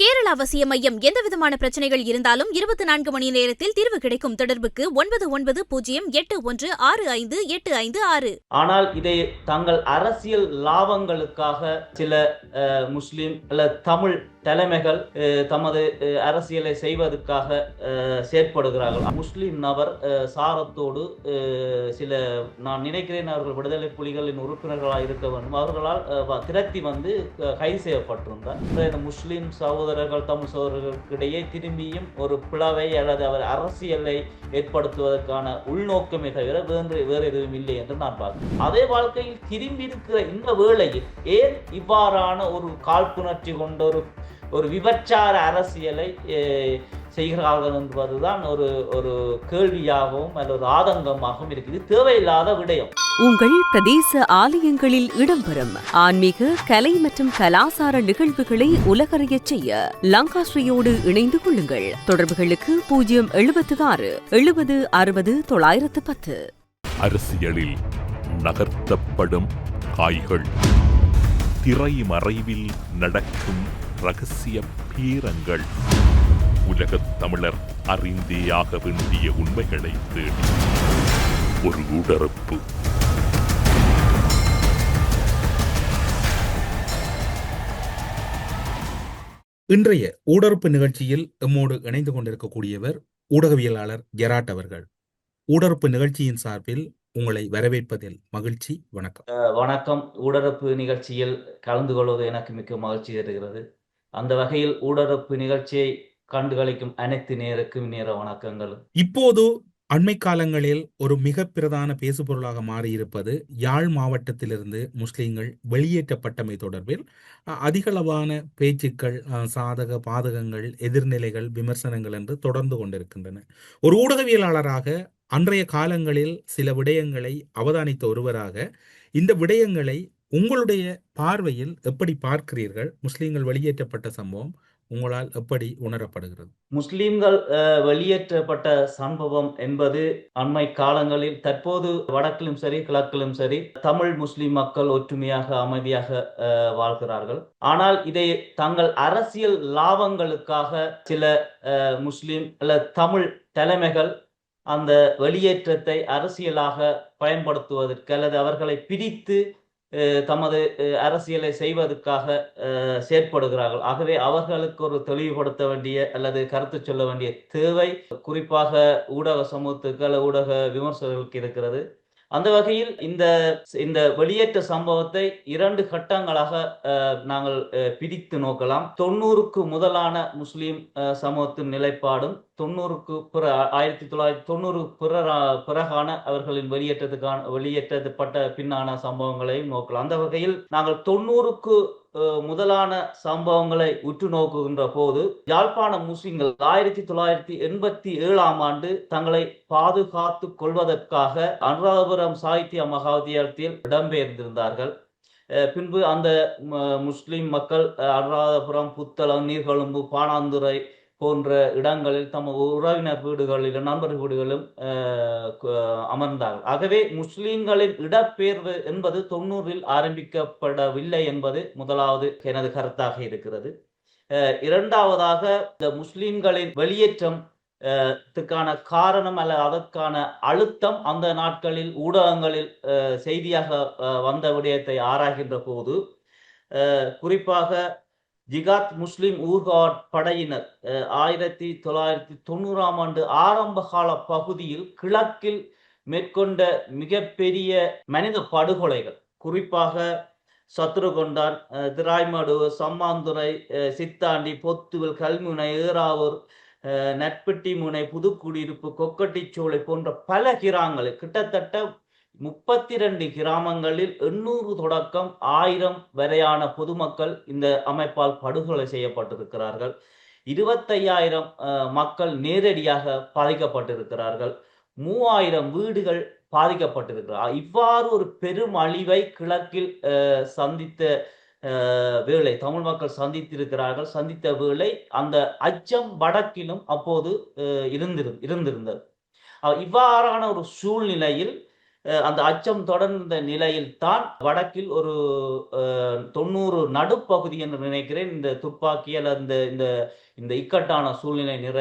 கேரள அவசிய மையம் எந்தவிதமான பிரச்சனைகள் இருந்தாலும் இருபத்தி நான்கு மணி நேரத்தில் தீர்வு கிடைக்கும் தொடர்புக்கு ஒன்பது ஒன்பது பூஜ்ஜியம் எட்டு ஒன்று ஆறு ஐந்து எட்டு ஐந்து ஆறு. ஆனால் இதை தங்கள் அரசியல் லாபங்களுக்காக சில முஸ்லிம் அல்ல தமிழ் தலைமைகள் தமது அரசியலை செய்வதற்காக செயற்படுகிறார்கள். முஸ்லிம் நபர் சாரத்தோடு சில நான் நினைக்கிறேன் அவர்கள் விடுதலை புலிகளின் உறுப்பினர்களாக இருக்க வேண்டும். அவர்களால் திரட்டி வந்து கைது செய்யப்பட்டிருந்தார். இந்த முஸ்லிம் சகோதரர்கள் தமிழ் சகோதரர்களுக்கு இடையே திரும்பியும் ஒரு பிளவை அல்லது அவர் அரசியலை ஏற்படுத்துவதற்கான உள்நோக்கமே தவிர வேறு வேறு எதுவும் இல்லை என்று நான் பார்க்கிறேன். அதே வாழ்க்கையில் திரும்பி இருக்கிற இந்த வேளையில் ஏன் இவ்வாறான ஒரு காழ்ப்புணர்ச்சி கொண்ட ஒரு ஒரு விபச்சார அரசியலை செய்கிறார்கள் என்பதுதான் ஒரு ஒரு கேள்வியாகவும் அல்லது ஒரு ஆதங்கமாகவும் இருக்குது. தேவையில்லாத விடயம். உங்கள் பிரதேச ஆலயங்களில் இடம்பெறும் ஆன்மீக கலை மற்றும் கலாசார நிகழ்வுகளை உலகறியச் செய்ய லங்காஸ்ரீயோடு இணைந்து கொள்ளுங்கள். தொடர்புகளுக்கு பூஜ்ஜியம் எழுபத்து ஆறு எழுபது அறுபது தொள்ளாயிரத்து பத்து. அரசியலில் நகர்த்தப்படும் காய்கள். திரைமறைவில் நடக்கும் ரகசிய பீரங்கள். உலகத் தமிழர் அறிந்தேயாக வேண்டிய உண்மைகளை தேடி. ஒரு உடறுப்பு இன்றைய ஊடறுப்பு நிகழ்ச்சியில் எம்மோடு இணைந்து கொண்டிருக்கக்கூடியவர் ஊடகவியலாளர் ஜெராட் அவர்கள். ஊடறுப்பு நிகழ்ச்சியின் சார்பில் உங்களை வரவேற்பதில் மகிழ்ச்சி வணக்கம். வணக்கம். ஊடரப்பு நிகழ்ச்சியில் கலந்து கொள்வது எனக்கு மிக்க மகிழ்ச்சி தருகிறது. அந்த வகையில் ஊடரப்பு நிகழ்ச்சியை கண்டுகளிக்கும் அனைத்து நேருக்கும் நேர வணக்கங்கள். இப்போது அண்மை காலங்களில் ஒரு மிக பிரதான பேசுபொருளாக மாறியிருப்பது யாழ் மாவட்டத்திலிருந்து முஸ்லிம்கள் வெளியேற்றப்பட்டமை தொடர்பில் அதிகளவான பேச்சுக்கள் சாதக பாதகங்கள் எதிர்நிலைகள் விமர்சனங்கள் என்று தொடர்ந்து கொண்டிருக்கின்றன. ஒரு ஊடகவியலாளராக அன்றைய காலங்களில் சில விடயங்களை அவதானித்த ஒருவராக இந்த விடயங்களை உங்களுடைய பார்வையில் எப்படி பார்க்கிறீர்கள்? முஸ்லீம்கள் வெளியேற்றப்பட்ட சம்பவம் உங்களால் எப்படி உணரப்படுகிறது? முஸ்லிம்கள் வெளியேற்றப்பட்ட சம்பவம் என்பது அண்மை காலங்களில் தற்போது வடக்கிலும் சரி கிழக்கிலும் சரி தமிழ் முஸ்லிம் மக்கள் ஒற்றுமையாக அமைதியாக வாழ்கிறார்கள். ஆனால் இதை தங்கள் அரசியல் லாபங்களுக்காக சில முஸ்லீம் முஸ்லிம் அல்ல தமிழ் தலைமைகள் அந்த வெளியேற்றத்தை அரசியலாக பயன்படுத்துவதற்கு அல்லது அவர்களை பிரித்து தமது அரசியலை செய்வதற்காக செயற்படுகிறார்கள். ஆகவே அவர்களுக்கு ஒரு தெளிவுபடுத்த வேண்டிய அல்லது கருத்து சொல்ல வேண்டிய தேவை குறிப்பாக ஊடக சமூகத்துக்கு ஊடக விமர்சகர்களுக்கு இருக்கிறது. அந்த வகையில் இந்த இந்த வெளியேற்ற சம்பவத்தை இரண்டு கட்டங்களாக நாங்கள் பிரித்து நோக்கலாம். தொண்ணூறுக்கு முதலான முஸ்லீம் சமூகத்தின் நிலைப்பாடும் தொண்ணூறுக்கு பிற ஆயிரத்தி தொள்ளாயிரத்தி தொண்ணூறு பிற பிறகான அவர்களின் வெளியேற்றத்துக்கான வெளியேற்றப்பட்ட பின்னான சம்பவங்களையும் நோக்கலாம். அந்த வகையில் நாங்கள் தொண்ணூறுக்கு முதலான சம்பவங்களை உற்று நோக்குகின்ற போது யாழ்ப்பாண முஸ்லிம்கள் ஆயிரத்தி தொள்ளாயிரத்தி எண்பத்தி ஏழாம் ஆண்டு தங்களை பாதுகாத்து கொள்வதற்காக அனுராதபுரம் சாகித்ய மகாவித்தியாலயத்தில் இடம்பெயர்ந்திருந்தார்கள். பின்பு அந்த முஸ்லிம் மக்கள் அனுராதபுரம் புத்தளம் நீர்கொழும்பு பாணாந்துறை போன்ற இடங்களில் தம் உறவினர் வீடுகளிலும் நண்பர் வீடுகளிலும் அமர்ந்தார்கள். ஆகவே முஸ்லிம்களின் இடப்பெயர்வு என்பது தொண்ணூறில் ஆரம்பிக்கப்படவில்லை என்பது முதலாவது எனது கருத்தாக இருக்கிறது. இரண்டாவதாக இந்த முஸ்லிம்களின் வெளியேற்றம் த்துக்கான காரணம் அல்ல அதற்கான அழுத்தம் அந்த நாட்களில் ஊடகங்களில் செய்தியாக வந்த விடயத்தை ஆராய்கின்ற போது குறிப்பாக ஜிகாத் முஸ்லிம் ஊர்காட் படையினர் ஆயிரத்தி தொள்ளாயிரத்தி தொண்ணூறாம் ஆண்டு ஆரம்ப கால பகுதியில் கிழக்கில் மேற்கொண்ட மிகப்பெரிய மனித படுகொலைகள். குறிப்பாக சத்ருகொண்டான் திராய்மடு சம்மாந்துறை சித்தாண்டி பொத்துவில் கல்முனை ஏறாவூர் நட்பட்டி முனை புதுக்குடியிருப்பு கொக்கட்டிச்சோலை போன்ற பல கிராங்களில் கிட்டத்தட்ட முப்பத்தி ரெண்டு கிராமங்களில் எண்ணூறு தொடக்கம் ஆயிரம் வரையான பொதுமக்கள் இந்த அமைப்பால் படுகொலை செய்யப்பட்டிருக்கிறார்கள். இருபத்தையாயிரம் மக்கள் நேரடியாக பாதிக்கப்பட்டிருக்கிறார்கள். மூவாயிரம் வீடுகள் பாதிக்கப்பட்டிருக்கிறார். இவ்வாறு ஒரு பெரும் அழிவை கிழக்கில் சந்தித்த வேலை தமிழ் மக்கள் சந்தித்திருக்கிறார்கள். சந்தித்த வேளை அந்த அச்சம் வடக்கிலும் அப்போது இருந்திரு இருந்திருந்தது. இவ்வாறான ஒரு சூழ்நிலையில் அந்த அச்சம் தொடர்ந்த நிலையில் தான் வடக்கில் ஒரு தொண்ணூறு நடுப்பகுதி என்று நினைக்கிறேன். இந்த துப்பாக்கி அல்லது இந்த இந்த இந்த இக்கட்டான சூழ்நிலை நிற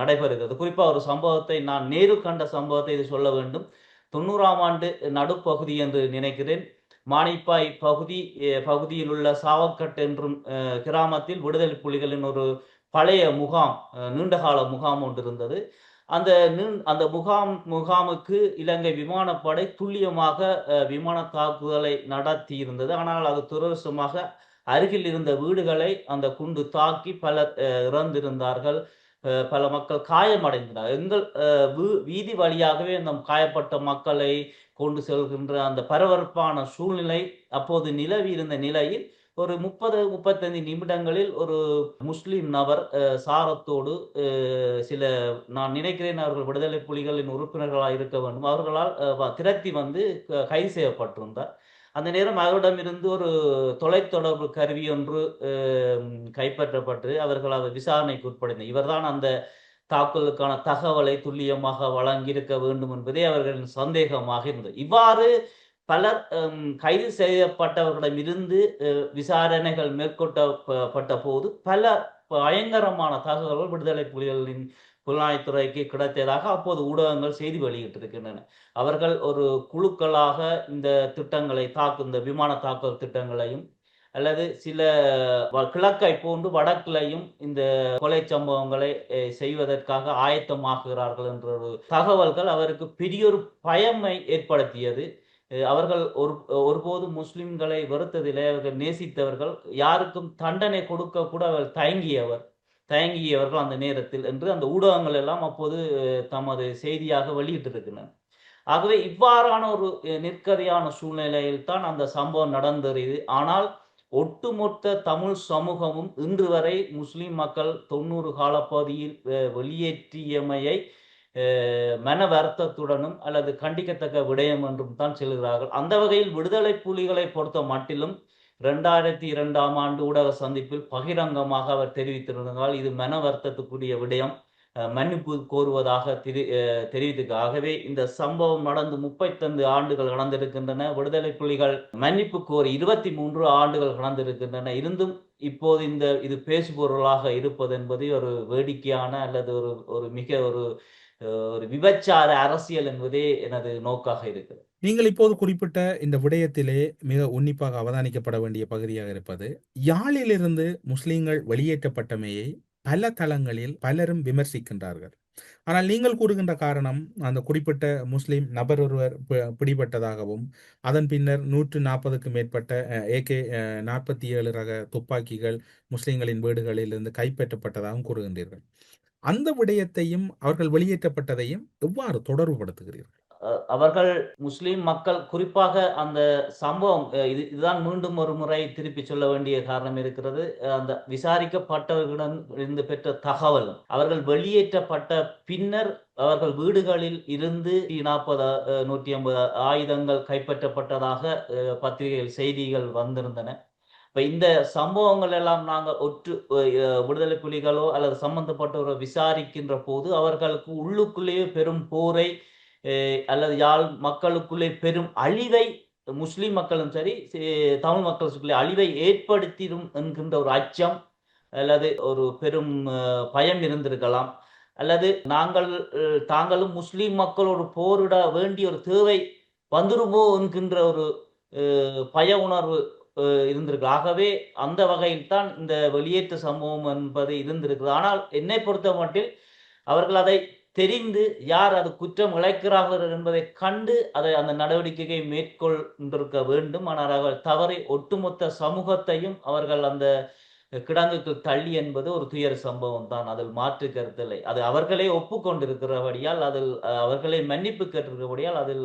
நடைபெறுகிறது. குறிப்பாக ஒரு சம்பவத்தை நான் நேரு கண்ட சம்பவத்தை இது சொல்ல வேண்டும். தொண்ணூறாம் ஆண்டு நடுப்பகுதி என்று நினைக்கிறேன். மானிப்பாய் பகுதி பகுதியில் உள்ள சாவக்கட் என்றும் கிராமத்தில் விடுதலை புலிகளின் ஒரு பழைய முகாம் நீண்டகால முகாம் ஒன்று இருந்தது. அந்த அந்த முகாம் முகாமுக்கு இலங்கை விமானப்படை துல்லியமாக விமான தாக்குதலை நடத்தி இருந்தது ஆனால் அது துரவசமாக அருகில் இருந்த வீடுகளை அந்த குண்டு தாக்கி பலர் இறந்திருந்தார்கள். பல மக்கள் காயமடைந்தனர். எங்கள் வீ- வீதி வழியாகவே அந்த காயப்பட்ட மக்களை கொண்டு செல்கின்ற அந்த பரபரப்பான சூழ்நிலை அப்போது நிலவி இருந்த நிலையில் ஒரு முப்பது முப்பத்தஞ்சு நிமிடங்களில் ஒரு முஸ்லிம் நபர் சாரத்தோடு சில நான் நினைக்கிறேன் அவர்கள் விடுதலை புலிகளின் உறுப்பினர்களாக இருக்க வேண்டும். அவர்களால் திரட்டி வந்து க- கைது செய்யப்பட்டிருந்தார். அந்த நேரம் அவரிடமிருந்து ஒரு தொலைத்தொடர்பு கருவி ஒன்று கைப்பற்றப்பட்டு அவர்கள் அவர் விசாரணைக்கு உட்படுத்தினர். இவர்தான் அந்த தாக்குதலுக்கான தகவலை துல்லியமாக வழங்கியிருக்க வேண்டும் என்பதே அவர்களின் சந்தேகமாக இருந்தது. இவ்வாறு பலர் கைது செய்யப்பட்டவர்களிடமிருந்து விசாரணைகள் மேற்கொள்ளப்பட்ட போது பல பயங்கரமான தகவல்கள் விடுதலை புலிகளின் புலனாய்த்துறைக்கு கிடைத்ததாக அப்போது ஊடகங்கள் செய்தி வெளியிட்டிருக்கின்றன. அவர்கள் ஒரு குழுக்களாக இந்த திட்டங்களை தாக்கு இந்த விமான தாக்குதல் திட்டங்களையும் அல்லது சில வ- கிழக்கை போன்று வடக்கிலையும் இந்த கொலை சம்பவங்களை செய்வதற்காக ஆயத்தமாக்குகிறார்கள் என்ற ஒரு தகவல்கள் அவருக்கு பெரியொரு பயமை ஏற்படுத்தியது. அவர்கள் ஒரு ஒருபோதும் முஸ்லிம்களை வருத்ததில்லை அவர்கள் நேசித்தவர்கள் யாருக்கும் தண்டனை கொடுக்க கூட அவர் தயங்கியவர் தயங்கியவர்கள் அந்த நேரத்தில் என்று அந்த ஊடகங்கள் எல்லாம் அப்போது தமது செய்தியாக வெளியிட்டிருக்கின்றன. ஆகவே இவ்வாறான ஒரு அஹ், நிற்கதியான சூழ்நிலையில் தான் அந்த சம்பவம் நடந்தது. ஆனால் ஒட்டுமொத்த தமிழ் சமூகமும் இன்று வரை முஸ்லிம் மக்கள் தொண்ணூறு காலப்பகுதியில் வெளியேற்றியமையை மன வருத்தத்துடனும் அல்லது கண்டிக்கத்தக்க விடயம் என்றும் தான் செல்கிறார்கள். அந்த வகையில் விடுதலை புலிகளை பொறுத்த மட்டிலும் இரண்டாயிரத்தி இரண்டாம் ஆண்டு ஊடக சந்திப்பில் பகிரங்கமாக அவர் தெரிவித்திருந்தால் இது மன வருத்தத்துக்குரிய விடயம். மன்னிப்பு கோருவதாக தெரி அஹ், ஆகவே இந்த சம்பவம் நடந்து முப்பத்தைந்து ஆண்டுகள் கடந்திருக்கின்றன. விடுதலை புலிகள் மன்னிப்பு கோரி இருபத்தி மூன்று ஆண்டுகள் கடந்திருக்கின்றன. இருந்தும் இப்போது இந்த இது பேசுபொருளாக இருப்பது என்பது ஒரு வேடிக்கையான அல்லது ஒரு ஒரு மிக ஒரு ஒரு விபச்சார அரசியல் என்பதே எனது நோக்காக இருக்கிறது. நீங்கள் இப்போது குறிப்பிட்ட இந்த விடயத்திலே மிக உன்னிப்பாக அவதானிக்கப்பட வேண்டிய பகுதியாக இருப்பது யாழிலிருந்து முஸ்லிம்கள் வெளியேற்றப்பட்டமையை பல தளங்களில் பலரும் விமர்சிக்கின்றார்கள். ஆனால் நீங்கள் கூறுகின்ற காரணம் அந்த குறிப்பிட்ட முஸ்லிம் நபர் ஒருவர் பிடிபட்டதாகவும் அதன் பின்னர் நூற்று நாற்பதுக்கும் மேற்பட்ட ஏகே நாற்பத்தி ஏழு ரக துப்பாக்கிகள் முஸ்லிம்களின் வீடுகளிலிருந்து கைப்பற்றப்பட்டதாகவும் கூறுகின்றீர்கள். அந்த விடயத்தையும் அவர்கள் வெளியேற்றப்பட்டதையும் எவ்வாறு தொடர்புபடுத்துகிறீர்கள் அவர்கள் முஸ்லிம் மக்கள் குறிப்பாக அந்த சம்பவம் இது இதுதான் மீண்டும் ஒரு முறை திருப்பி சொல்ல வேண்டிய காரணம் இருக்கிறது. அந்த விசாரிக்கப்பட்டவர்களிடம் இருந்து பெற்ற தகவல் அவர்கள் வெளியேற்றப்பட்ட பின்னர் அவர்கள் வீடுகளில் இருந்து நாற்பது நூற்றி ஐம்பது ஆயுதங்கள் கைப்பற்றப்பட்டதாக பத்திரிகைகள் பத்திரிகையில் செய்திகள் வந்திருந்தன. இப்போ இந்த சம்பவங்கள் எல்லாம் நாங்கள் ஒற்று விடுதலை புலிகளோ அல்லது சம்பந்தப்பட்டவரோ விசாரிக்கின்ற போது அவர்களுக்கு உள்ளுக்குள்ளேயே பெரும் போரை அல்லது யாழ் மக்களுக்குள்ளே பெரும் அழிவை முஸ்லீம் மக்களும் சரி தமிழ் மக்களுக்குள்ளே அழிவை ஏற்படுத்திடும் என்கின்ற ஒரு அச்சம் அல்லது ஒரு பெரும் பயம் இருந்திருக்கலாம். அல்லது நாங்கள் தாங்களும் முஸ்லீம் மக்களோடு போரிட வேண்டிய ஒரு தேவை வந்துருமோ என்கின்ற ஒரு பய உணர்வு இருந்திருக்கு ஆகவே அந்த வகையில் தான் இந்த வெளியேற்ற சம்பவம் என்பது இருந்திருக்குது ஆனால் என்னை பொறுத்த மட்டில் அவர்கள் அதை தெரிந்து யார் அது குற்றம் இழைக்கிறார்கள் என்பதை கண்டு அதை அந்த நடவடிக்கையை மேற்கொண்டிருக்க வேண்டும். ஆனால் அவர்கள் தவறை ஒட்டுமொத்த சமூகத்தையும் அவர்கள் அந்த கிடங்குக்கு தள்ளி என்பது ஒரு துயர சம்பவம் தான் அதில் மாற்று கருத்தில்லை. அது அவர்களே ஒப்புக்கொண்டிருக்கிறபடியால் அதில் அவர்களை மன்னிப்பு கேட்டிருக்கிறபடியால் அதில்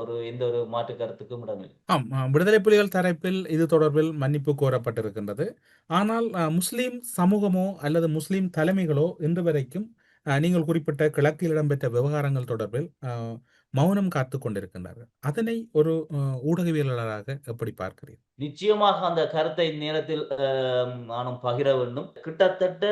ஒரு எந்த ஒரு மாற்று கருத்துக்கும் இடமில்லை. ஆம். விடுதலை புலிகள் தரப்பில் இது தொடர்பில் மன்னிப்பு கோரப்பட்டிருக்கின்றது. ஆனால் முஸ்லீம் சமூகமோ அல்லது முஸ்லிம் தலைமைகளோ இன்று வரைக்கும் நீங்கள் குறிப்பிட்ட கிழக்கில் இடம்பெற்ற விவகாரங்கள் தொடர்பில் மௌனம் காத்து கொண்டிருக்கின்றார்கள். அதனை ஒரு ஊடகவியலாளராக எப்படி பார்க்கிறீர்கள் நிச்சயமாக அந்த கருத்தை நேரத்தில் நானும் பகிர வேண்டும். கிட்டத்தட்ட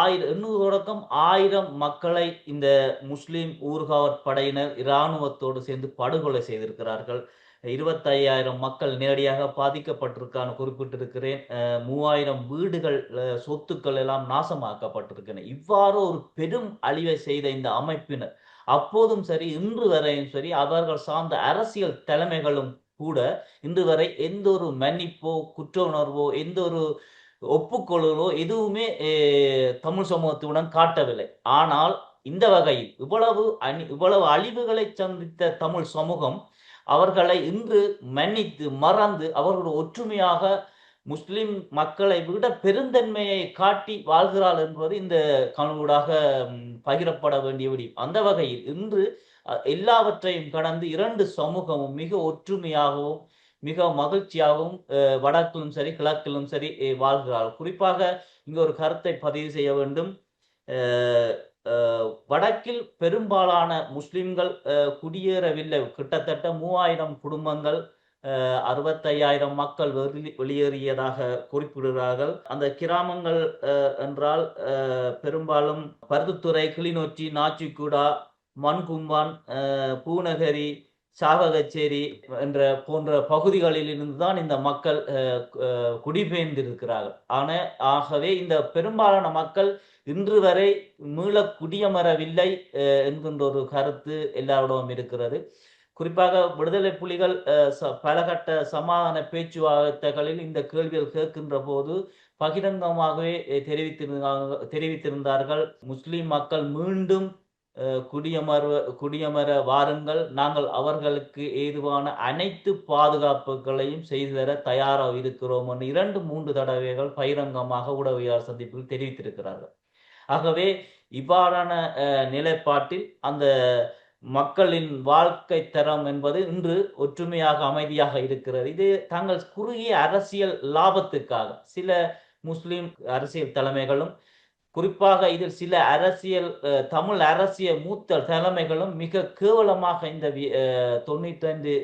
ஆயிரம் எண்ணூறு தொடக்கம் ஆயிரம் மக்களை இந்த முஸ்லிம் ஊர்காவற் படையினர் இராணுவத்தோடு சேர்ந்து படுகொலை செய்திருக்கிறார்கள். இருபத்தையாயிரம் மக்கள் நேரடியாக பாதிக்கப்பட்டிருக்கான்னு குறிப்பிட்டிருக்கிறேன் மூவாயிரம் வீடுகள் சொத்துக்கள் எல்லாம் நாசமாக்கப்பட்டிருக்கின்றன. இவ்வாறு ஒரு பெரும் அழிவை செய்த இந்த அமைப்பினர் அப்போதும் சரி இன்று வரையும் சரி அவர்கள் சார்ந்த அரசியல் தலைமைகளும் கூட இன்று வரை எந்த ஒரு மன்னிப்போ குற்ற உணர்வோ எந்த ஒரு ஒப்புக்கொள்ளலோ எதுவுமே தமிழ் சமூகத்துடன் காட்டவில்லை. ஆனால் இந்த வகையில் இவ்வளவு அணி இவ்வளவு அழிவுகளை சந்தித்த தமிழ் சமூகம் அவர்களை இன்று மன்னித்து மறந்து அவர்களோட ஒற்றுமையாக முஸ்லிம் மக்களை விட பெருந்தன்மையை காட்டி வாழ்கிறாள் என்பது இந்த கனூடாக பகிரப்பட வேண்டிய விடயம். அந்த வகையில் இன்று எல்லாவற்றையும் கடந்து இரண்டு சமூகமும் மிக ஒற்றுமையாகவும் மிக மகிழ்ச்சியாகவும் வடக்கிலும் சரி கிழக்கிலும் சரி வாழ்கிறாள். குறிப்பாக இங்கு ஒரு கருத்தை பதிவு செய்ய வேண்டும். வடக்கில் பெரும்பாலான முஸ்லிம்கள் குடியேறவில்லை. கிட்டத்தட்ட மூவாயிரம் குடும்பங்கள் அறுபத்தையாயிரம் மக்கள் வெளி- வெளியேறியதாக குறிப்பிடுகிறார்கள். அந்த கிராமங்கள் என்றால் பெரும்பாலும் பருத்துத்துறை கிளிநொச்சி நாச்சிக்குடா மண்கும்பான் பூநகரி சாவகச்சேரி என்ற போன்ற பகுதிகளில் இருந்துதான் இந்த மக்கள் குடிபெயர்ந்திருக்கிறார்கள். ஆன ஆகவே இந்த பெரும்பாலான மக்கள் இன்று வரை மீள குடியமரவில்லை என்கின்ற ஒரு கருத்து எல்லாரிடமும் இருக்கிறது. குறிப்பாக விடுதலை புலிகள் ச- பலகட்ட சமாதான பேச்சுவார்த்தைகளில் இந்த கேள்விகள் கேட்கின்ற போது பகிரங்கமாகவே தெரிவித்திருந்தாங்க தெரிவித்திருந்தார்கள். முஸ்லிம் மக்கள் மீண்டும் அஹ், குடியமர குடியமர வாருங்கள். நாங்கள் அவர்களுக்கு ஏதுவான அனைத்து பாதுகாப்புகளையும் செய்து தர தயாராக இருக்கிறோம் என்று இரண்டு மூன்று தடவைகள் பகிரங்கமாக உடவியார் சந்திப்பில் தெரிவித்திருக்கிறார்கள். ஆகவே இவ்வாறான நிலைப்பாட்டில் அந்த மக்களின் வாழ்க்கை தரம் என்பது இன்று ஒற்றுமையாக அமைதியாக இருக்கிறது. இது தாங்கள் குறுகிய அரசியல் லாபத்துக்காக சில முஸ்லிம் அரசியல் தலைமைகளும் குறிப்பாக இதில் சில அரசியல் தமிழ் அரசியல் மூத்த தலைமைகளும் மிக கேவலமாக இந்த வி- தொண்ணூற்றைந்து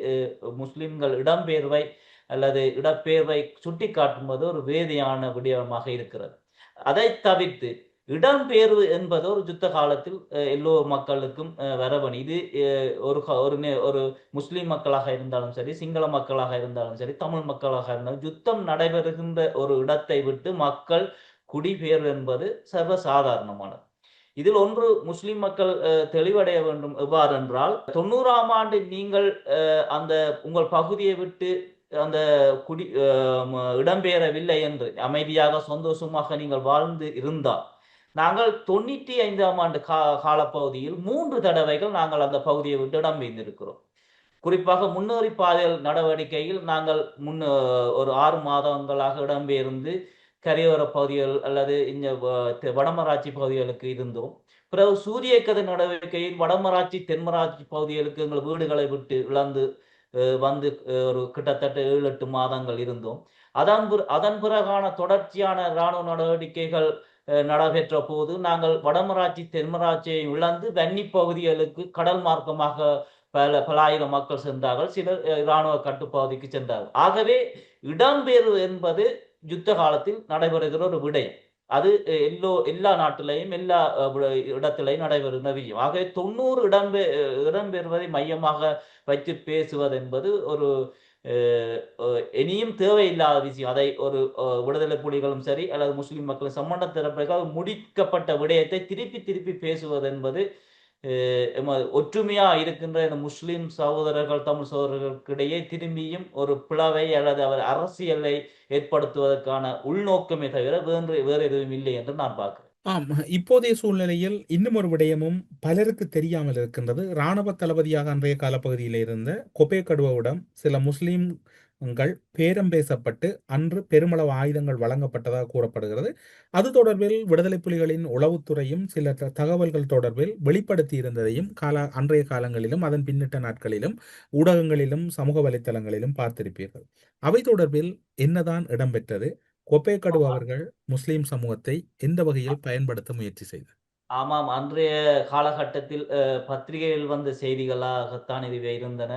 முஸ்லிம்கள் இடம்பெயர்வை அல்லது இடப்பெயர்வை சுட்டிக்காட்டும்போது ஒரு வேதியான விடயமாக இருக்கிறது. அதை தவிர்த்து இடம்பெயர்வு என்பது ஒரு யுத்த காலத்தில் எல்லோ மக்களுக்கும் வரவணி. இது ஒரு ஒரு நே- ஒரு முஸ்லீம் மக்களாக இருந்தாலும் சரி சிங்கள மக்களாக இருந்தாலும் சரி தமிழ் மக்களாக இருந்தாலும் யுத்தம் நடைபெறுகின்ற ஒரு இடத்தை விட்டு மக்கள் குடிபெயர்வு என்பது சர்வசாதாரணமானது. இதில் ஒன்று முஸ்லிம் மக்கள் அஹ், தெளிவடைய வேண்டும். எவ்வாறு என்றால் தொண்ணூறாம் ஆண்டு நீங்கள் அஹ், அந்த உங்கள் பகுதியை விட்டு அந்த குடி அஹ், இடம்பெயரவில்லை என்று அமைதியாக சந்தோஷமாக நீங்கள் வாழ்ந்து இருந்தால் நாங்கள் தொண்ணூற்றி ஐந்தாம் ஆண்டு கா காலப்பகுதியில் மூன்று தடவைகள் நாங்கள் அந்த பகுதியை விட்டு இடம்பெயர்ந்திருக்கிறோம் குறிப்பாக முன்னேறி பாதையில் நடவடிக்கையில் நாங்கள் முன் ஒரு ஆறு மாதங்களாக இடம்பெயர்ந்து கரையோர பகுதிகள் அல்லது இந்த வடமராட்சி பகுதிகளுக்கு இருந்தோம். பிறகு சூரிய கதிர் நடவடிக்கையில் வடமராட்சி தென்மராட்சி பகுதிகளுக்கு எங்கள் வீடுகளை விட்டு இழந்து வந்து ஒரு கிட்டத்தட்ட ஏழு எட்டு மாதங்கள் இருந்தோம். அதன் பிற- அதன் பிறகான தொடர்ச்சியான இராணுவ நடவடிக்கைகள் நடைபெற்ற போது நாங்கள் வடமராட்சி தென்மராட்சியை இழந்து வன்னி பகுதிகளுக்கு கடல் மார்க்கமாக பல பல ஆயிரம் மக்கள் சென்றார்கள். சிலர் இராணுவ கட்டுப்பகுதிக்கு சென்றார்கள். ஆகவே இடம்பெயர்வு என்பது யுத்த காலத்தில் நடைபெறுகிற ஒரு விடயம். அது எல்லோ எல்லா நாட்டிலையும் எல்லா இடத்திலையும் நடைபெறுகிற விஜயம் ஆகவே தொண்ணூறு இடம்பெ இடம்பெறுவதை மையமாக வைத்து பேசுவது என்பது ஒரு இனியும் தேவையில்லாத விஷயம். அதை ஒரு விடுதலை புலிகளும் சரி அல்லது முஸ்லிம் மக்களும் சம்பந்த தரப்பிற்காக முடிக்கப்பட்ட விடயத்தை திருப்பி திருப்பி பேசுவது என்பது ஒற்றுமையா இருக்கின்ற இந்த முஸ்லிம் சகோதரர்கள் தமிழ் சகோதரர்களுக்கிடையே திரும்பியும் ஒரு பிளவை அல்லது அவர் அரசியலை ஏற்படுத்துவதற்கான உள்நோக்கமே தவிர வேறு வேறு எதுவும் இல்லை என்று நான் பார்க்கிறேன். ஆம். இப்போதைய சூழ்நிலையில் இன்னும் ஒரு விடயமும் பலருக்கு தெரியாமல் இருக்கின்றது. இராணுவ தளபதியாக அன்றைய காலப்பகுதியில் இருந்த கொபேகடுவாவிடம் சில முஸ்லீம்கள் பேரம் பேசப்பட்டு அன்று பெருமளவு ஆயுதங்கள் வழங்கப்பட்டதாக கூறப்படுகிறது. அது தொடர்பில் விடுதலை புலிகளின் உளவுத்துறையும் சில தகவல்கள் தொடர்பில் வெளிப்படுத்தி இருந்ததையும் கால அன்றைய காலங்களிலும் அதன் பின்னிட்ட நாட்களிலும் ஊடகங்களிலும் சமூக வலைத்தளங்களிலும் பார்த்திருப்பீர்கள். அவை தொடர்பில் என்னதான் இடம்பெற்றது? கொப்பேக்கடு அவர்கள் முஸ்லிம் சமூகத்தை எந்த வகையில் பயன்படுத்த முயற்சி செய்தார் ஆமாம். அன்றைய காலகட்டத்தில் பத்திரிகையில் வந்த செய்திகளாகத்தான் இதுவே இருந்தன.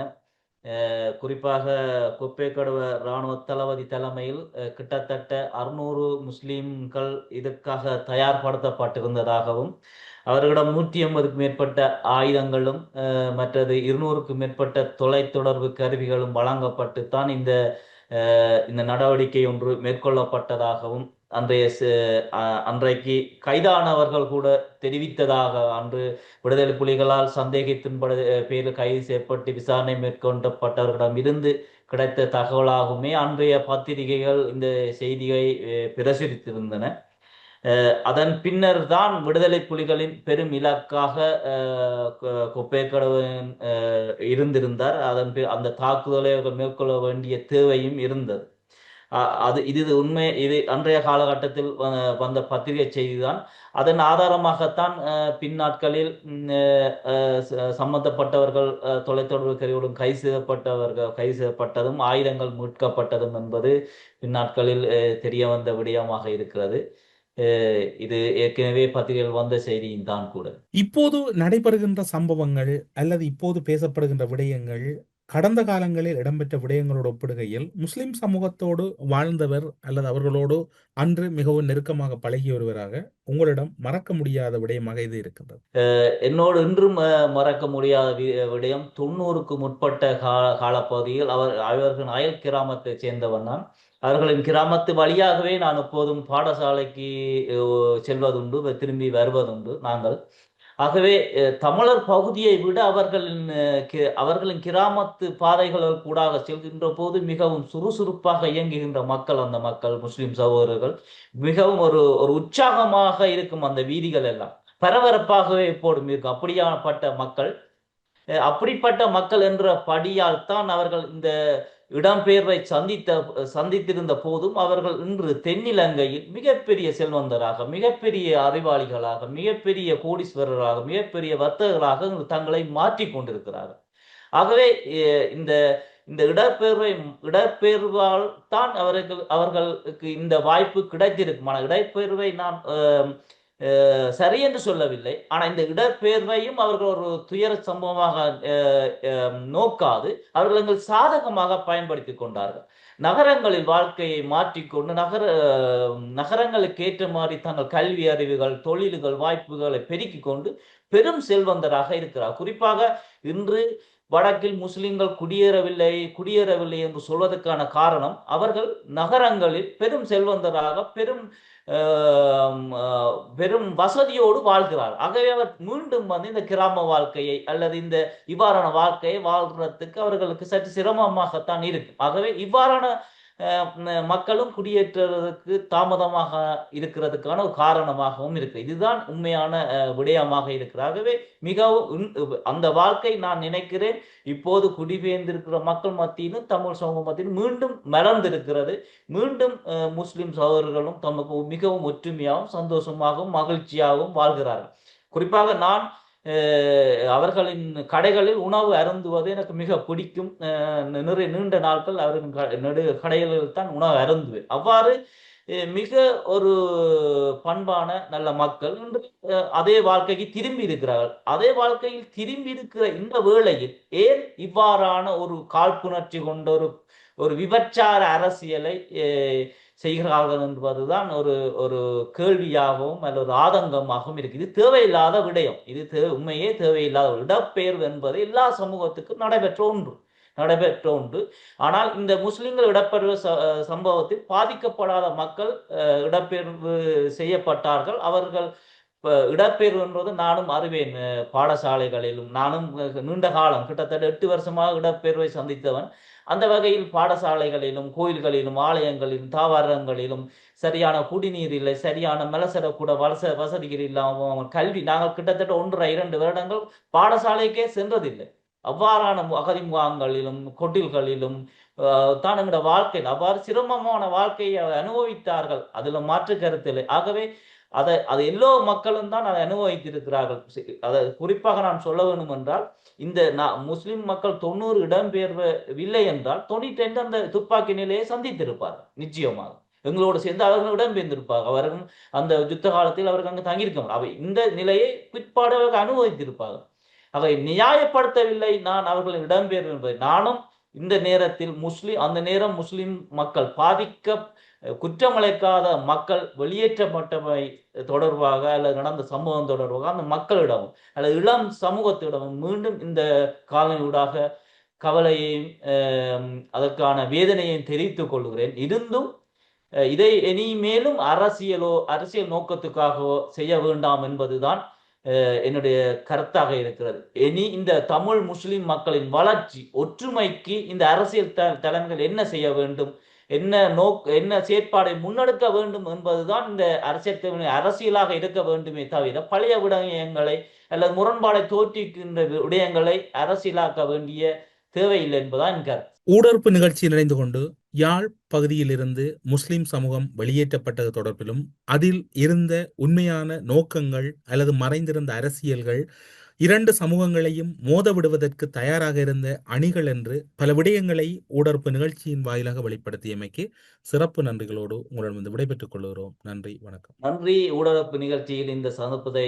குறிப்பாக குப்பேக்கடுவ இராணுவ தளபதி தலைமையில் கிட்டத்தட்ட அறுநூறு முஸ்லிம்கள் இதற்காக தயார்படுத்தப்பட்டிருந்ததாகவும் அவர்களிடம் நூற்றி ஐம்பதுக்கு மேற்பட்ட ஆயுதங்களும் மற்றது இருநூறுக்கும் மேற்பட்ட தொலைத்தொடர்பு கருவிகளும் வழங்கப்பட்டு தான் இந்த இந்த நடவடிக்கை ஒன்று மேற்கொள்ளப்பட்டதாகவும் அன்றைய ச- அன்றைக்கு கைதானவர்கள் கூட தெரிவித்ததாக அன்று விடுதலை புலிகளால் சந்தேகத்தின்பட பேரில் கைது செய்யப்பட்டு விசாரணை மேற்கொண்டப்பட்டவர்களிடம் இருந்து கிடைத்த தகவலாகவுமே அன்றைய பத்திரிகைகள் இந்த செய்தியை பிரசுரித்திருந்தன. அதன் பின்னர் தான் விடுதலை புலிகளின் பெரும் இலக்காக அஹ், கொப்பேக்கடவன் இருந்திருந்தார். அதன் அந்த தாக்குதலை அவர்கள் மேற்கொள்ள வேண்டிய தேவையும் இருந்தது. அது இது உண்மை. இது அன்றைய காலகட்டத்தில் வ- வந்த பத்திரிகை செய்திதான். அதன் ஆதாரமாகத்தான் பின்னாட்களில் சம்பந்தப்பட்டவர்கள் தொலைத்தொடர்பு கருவிகளும் கை செய்யப்பட்டவர்கள் கை செய்யப்பட்டதும் ஆயுதங்கள் மீட்கப்பட்டதும் என்பது பின்னாட்களில் தெரிய வந்த விடயமாக இருக்கிறது. இது ஏற்கனவே பத்திரிகையில் வந்த செய்தியும் தான் கூட. இப்போது நடைபெறுகின்ற சம்பவங்கள் அல்லது இப்போது பேசப்படுகின்ற விடயங்கள் கடந்த காலங்களில் இடம்பெற்ற விடயங்களோடு ஒப்பிடுகையில் முஸ்லிம் சமூகத்தோடு வாழ்ந்தவர் அல்லது அவர்களோடு அன்று மிகவும் நெருக்கமாக பழகிய ஒருவராக உங்களிடம் மறக்க முடியாத விடயமாக இது இருக்கின்றது. என்னோடு இன்றும் மறக்க முடியாத வி- விடயம் தொண்ணூறுக்கு முற்பட்ட கால காலப்பகுதியில் அவர் அவர்கள் அயல் கிராமத்தைச் சேர்ந்தவன் நான் அவர்களின் கிராமத்து வழியாகவே நான் எப்போதும் பாடசாலைக்கு செல்வதுண்டு திரும்பி வருவதுண்டு நாங்கள். ஆகவே தமிழர் பகுதியை விட அவர்களின் கி- அவர்களின் கிராமத்து பாதைகள் கூடாக செல்கின்ற போது மிகவும் சுறுசுறுப்பாக இயங்குகின்ற மக்கள் அந்த மக்கள் முஸ்லிம் சகோதரர்கள். மிகவும் ஒரு ஒரு உற்சாகமாக இருக்கும் அந்த வீதிகள் எல்லாம். பரபரப்பாகவே எப்போதும் இருக்கும். அப்படியாப்பட்ட மக்கள் அப்படிப்பட்ட மக்கள் என்ற படியால் தான் அவர்கள் இந்த இடம்பெயர்வை சந்தித்த சந்தித்திருந்த போதும் அவர்கள் இன்று தென்னிலங்கையில் மிகப்பெரிய செல்வந்தராக மிகப்பெரிய அறிவாளிகளாக மிகப்பெரிய கோடீஸ்வரராக மிகப்பெரிய வர்த்தகர்களாக தங்களை மாற்றி கொண்டிருக்கிறார்கள். ஆகவே இந்த இந்த இடப்பெயர்வை இடப்பெயர்வால் தான் அவர்கள் அவர்களுக்கு இந்த வாய்ப்பு கிடைத்திருக்குமான இடப்பெயர்வை நான் சரி என்று சொல்லவில்லை. ஆனால் இந்த இடப்பெயர்வையும் அவர்கள் ஒரு துயர சம்பவமாக நோக்காது. அவர்கள் எங்கள் சாதகமாக பயன்படுத்தி கொண்டார்கள். நகரங்களில் வாழ்க்கையை மாற்றிக்கொண்டு நகர நகரங்களுக்கு ஏற்ற மாதிரி தங்கள் கல்வி அறிவுகள் தொழில்கள் வாய்ப்புகளை பெருக்கிக் கொண்டு பெரும் செல்வந்தராக இருக்கிறார். குறிப்பாக இன்று வடக்கில் முஸ்லிம்கள் குடியேறவில்லை குடியேறவில்லை என்று சொல்வதற்கான காரணம் அவர்கள் நகரங்களில் பெரும் செல்வந்தராக பெரும் பெரும் வசதியோடு வாழ்கிறார். ஆகவே அவர் மீண்டும் வந்து இந்த கிராம வாழ்க்கையை அல்லது இந்த இவ்வாறான வாழ்க்கையை வாழ்றதுக்கு அவர்களுக்கு சற்று சிரமமாகத்தான் இருக்கு. ஆகவே இவ்வாறான மக்களும் குடியேற்றுவதற்கு தாமதமாக இருக்கிறதுக்கான ஒரு காரணமாகவும் இருக்கு. இதுதான் உண்மையான விடயமாக இருக்கிறாகவே மிகவும் அந்த வாழ்க்கை நான் நினைக்கிறேன் இப்போது குடிபெயர்ந்திருக்கிற மக்கள் மத்தியிலும் தமிழ் சமூக மத்தியிலும் மீண்டும் மலர்ந்திருக்கிறது. மீண்டும் முஸ்லிம் சகோதரர்களும் தமக்கு மிகவும் ஒற்றுமையாகவும் சந்தோஷமாகவும் மகிழ்ச்சியாகவும் வாழ்கிறார்கள். குறிப்பாக நான் அவர்களின் கடைகளில் உணவு அருந்துவது எனக்கு மிக பிடிக்கும். அஹ், நிறைய நீண்ட நாட்கள் அவர்களின் க- நெடு கடைகளில் தான் உணவு அருந்துவேன். அவ்வாறு மிக ஒரு பண்பான நல்ல மக்கள் இன்று அதே வாழ்க்கைக்கு திரும்பி இருக்கிறார்கள். அதே வாழ்க்கையில் திரும்பி இருக்கிற இந்த வேளையில் ஏன் இவ்வாறான ஒரு காழ்ப்புணர்ச்சி கொண்ட ஒரு ஒரு விபச்சார அரசியலை செய்கிறார்கள் என்பதுதான் ஒரு ஒரு கேள்வியாகவும் அல்லது ஒரு ஆதங்கமாகவும் இருக்கு இது தேவையில்லாத விடயம். இது தே உண்மையே தேவையில்லாத இடப்பெயர்வு என்பது எல்லா சமூகத்துக்கும் நடைபெற்ற ஒன்று. நடைபெற்ற ஒன்று. ஆனால் இந்த முஸ்லிம்கள் இடப்பெயர்வு ச- சம்பவத்தில் பாதிக்கப்படாத மக்கள் இடப்பெயர்வு செய்யப்பட்டார்கள். அவர்கள் இப்போ இடப்பெயர்வு என்பது நானும் அறிவேன். பாடசாலைகளிலும் நானும் நீண்ட காலம் கிட்டத்தட்ட எட்டு வருஷமாக இடப்பெயர்வை சந்தித்தவன். அந்த வகையில் பாடசாலைகளிலும் கோயில்களிலும் ஆலயங்களிலும் தாவரங்களிலும் சரியான குடிநீர் இல்லை சரியான மலசரக்கூட வச வசதிகள் இல்லாமல் கல்வி நாங்கள் கிட்டத்தட்ட ஒன்றரை இரண்டு வருடங்கள் பாடசாலைக்கே சென்றதில்லை. அவ்வாறான மு- அகதி முகாங்களிலும் கொட்டில்களிலும் தான் எங்களோட வாழ்க்கையில் அவ்வாறு சிரமமான வாழ்க்கையை அனுபவித்தார்கள். அதில் மாற்று கருத்தில்லை ஆகவே அதை அது எல்லோ மக்களும் தான் அதை அனுபவித்திருக்கிறார்கள். அதை குறிப்பாக நான் சொல்ல வேண்டும் என்றால் இந்த நான் முஸ்லிம் மக்கள் தொண்ணூறு இடம்பெயர்வில்லை என்றால் தொண்ணூற்றி அந்த துப்பாக்கி நிலையை சந்தித்திருப்பார்கள் நிச்சயமாக. எங்களோடு சேர்ந்து அவர்கள் இடம்பெயர்ந்திருப்பார்கள். அவர்கள் அந்த யுத்த காலத்தில் அவர்கள் அங்கு தங்கியிருக்க அவை இந்த நிலையை பிற்பாடு அவர்கள் அவை நியாயப்படுத்தவில்லை நான் அவர்களின் இடம்பெயர் என்பதை நானும் இந்த நேரத்தில் முஸ்லிம் அந்த நேரம் முஸ்லிம் மக்கள் பாதிக்க குற்றமழைக்காத மக்கள் வெளியேற்றப்பட்டவை தொடர்பாக அல்லது நடந்த சம்பவம் தொடர்பாக அந்த மக்களிடமும் அல்லது இளம் சமூகத்திடமும் மீண்டும் இந்த காலனியூடாக கவலையையும் அதற்கான வேதனையையும் தெரிவித்துக் கொள்கிறேன். இருந்தும் இதை இனி மேலும் அரசியலோ அரசியல் நோக்கத்துக்காகவோ செய்ய வேண்டாம் என்பதுதான் என்னுடைய கருத்தாக இருக்கிறது. இனி இந்த தமிழ் முஸ்லிம் மக்களின் வளர்ச்சி ஒற்றுமைக்கு இந்த அரசியல் த தலைமைகள் என்ன செய்ய வேண்டும் என்ன நோக் என்ன செயற்பாடை முன்னெடுக்க வேண்டும் என்பதுதான் இந்த அரசியல் அரசியலாக இருக்க வேண்டுமே தவிர பழைய விடயங்களை அல்லது முரண்பாடை தோற்றிக்கின்ற விடயங்களை அரசியலாக்க வேண்டிய தேவையில்லை என்பதுதான் கருத்து. ஊடறுப்பு நிகழ்ச்சியில் இணைந்து கொண்டு யாழ் பகுதியிலிருந்து முஸ்லிம் சமூகம் வெளியேற்றப்பட்டது தொடர்பிலும் அதில் இருந்த உண்மையான நோக்கங்கள் அல்லது மறைந்திருந்த அரசியல்கள் இரண்டு சமூகங்களையும் மோத விடுவதற்கு தயாராக இருந்த அணிகள் என்று பல விடயங்களை ஊடறுப்பு நிகழ்ச்சியின் வாயிலாக வெளிப்படுத்தியமைக்கு சிறப்பு நன்றிகளோடு உங்களிடம் வந்து விடைபெற்றுக் கொள்கிறோம். நன்றி வணக்கம். நன்றி. ஊடகப்பு நிகழ்ச்சியில் இந்த சந்தர்ப்பத்தை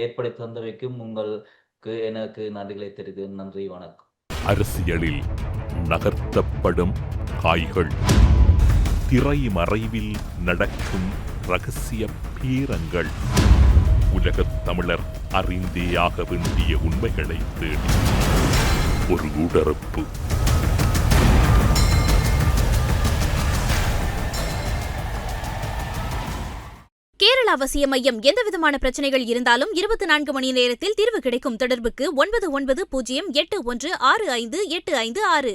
ஏற்படுத்தி தந்தமைக்கும் உங்களுக்கு எனக்கு நன்றிகளை தெரிவித்து நன்றி வணக்கம். அரசியலில் நகர்த்தப்படும் காய்கள் திரைமறைவில் நடக்கும் ரகசிய பீரங்கள். உலகத் தமிழர் அறிந்தேயாக வேண்டிய உண்மைகளை தேடி. ஒரு உடறுப்பு கேரள அவசிய மையம் எந்தவிதமான பிரச்சனைகள் இருந்தாலும் இருபத்தி நான்கு மணி நேரத்தில் தீர்வு கிடைக்கும் தொடர்புக்கு ஒன்பது ஒன்பது பூஜ்ஜியம் எட்டு ஒன்று ஆறு ஐந்து எட்டு ஐந்து ஆறு.